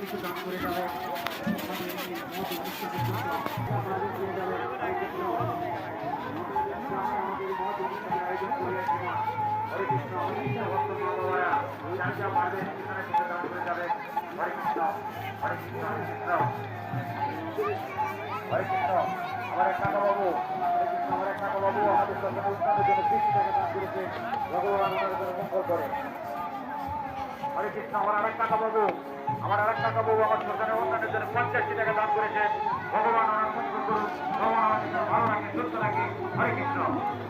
কিছু দান করে যাবে হরে কৃষ্ণ আমার আরেক টাকা বাবু আমার আরেক টাকা বাবু আমার সরকারের উন্নয়নের জন্য পঞ্চাশটি টাকা দান করেছে ভগবান ওনার মঙ্গল করুন ভগবান আমাকে যেন ভালো রাখে সুস্থ রাখে হরে কৃষ্ণ পঞ্চাশটি টাকা দান করেছেন আমাদের সরকারের উন্নয়নের জন্য ভগবান ভালো রাখে সুস্থ রাখে হরে কৃষ্ণ ভগবান ওনার মঙ্গল করুন হরে কৃষ্ণ হরে কৃষ্ণ হরে কৃষ্ণ আমার কৃষ্ণ ভক্ত মা বাবারা জায়গা বাড়বে জায়গা দান করে যাবে তো হরে আমার কৃষ্ণ ভক্ত মা বাবারা জায়গা পাবেন না আমাদের চেক ঠেকানোর জন্য দান করে যাবে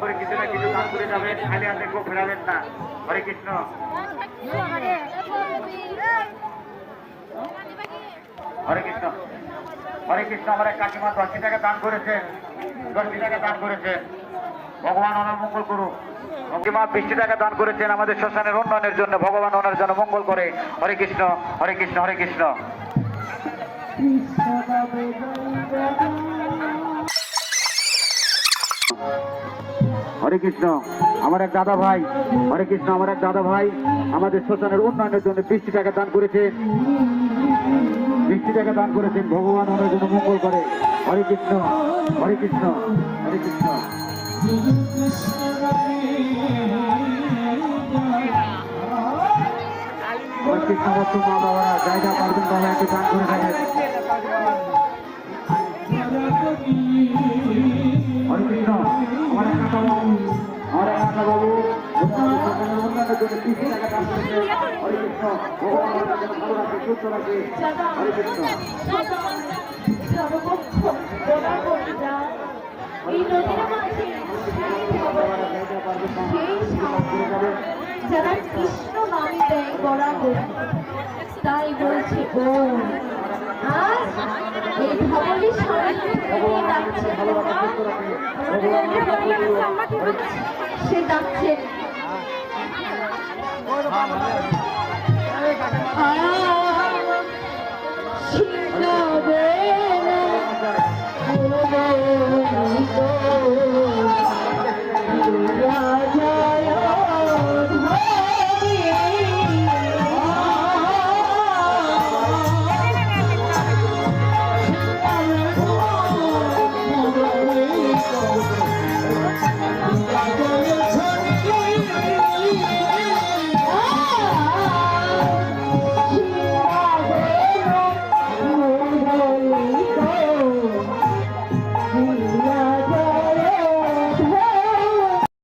করে কিছু না কিছু দান করে যাবে খালি হাতে ফেরাবেন না। হরে কৃষ্ণ। হরে কৃষ্ণ। হরে কৃষ্ণ আমার এক কাকিমা দশটি টাকা দান করেছেন। দশটি টাকা দান করেছেন। ভগবান ওনার মঙ্গল করুক। কাকিমা বিশটি টাকা দান করেছেন আমাদের শ্মশানের উন্নয়নের জন্য। ভগবান ওনার জন্য মঙ্গল করে। হরে কৃষ্ণ হরে কৃষ্ণ হরে কৃষ্ণ। হরে কৃষ্ণ, আমার এক দাদা ভাই, হরে কৃষ্ণ, আমার এক দাদা ভাই আমাদের শ্মশানের উন্নয়নের জন্য বৃষ্টি টাকা দান করেছেন বৃষ্টি টাকা দান করেছেন, ভগবান ওনার জন্য মঙ্গল করে। হরে কৃষ্ণ হরে কৃষ্ণ হরে কৃষ্ণ। হরে কৃষ্ণ মা বাবারা জায়গা পারবেন একটু দান করে থাকেন। বৃষ্টি টাকা দান করেছেন হরে কৃষ্ণ ভগবান ভালো রাখে সুস্থ রাখে হরে কৃষ্ণ যারা কৃষ্ণ নামে দেয় বরাবর তাই বলছে ও আজ এই সামনে ডাকছে 了，八个。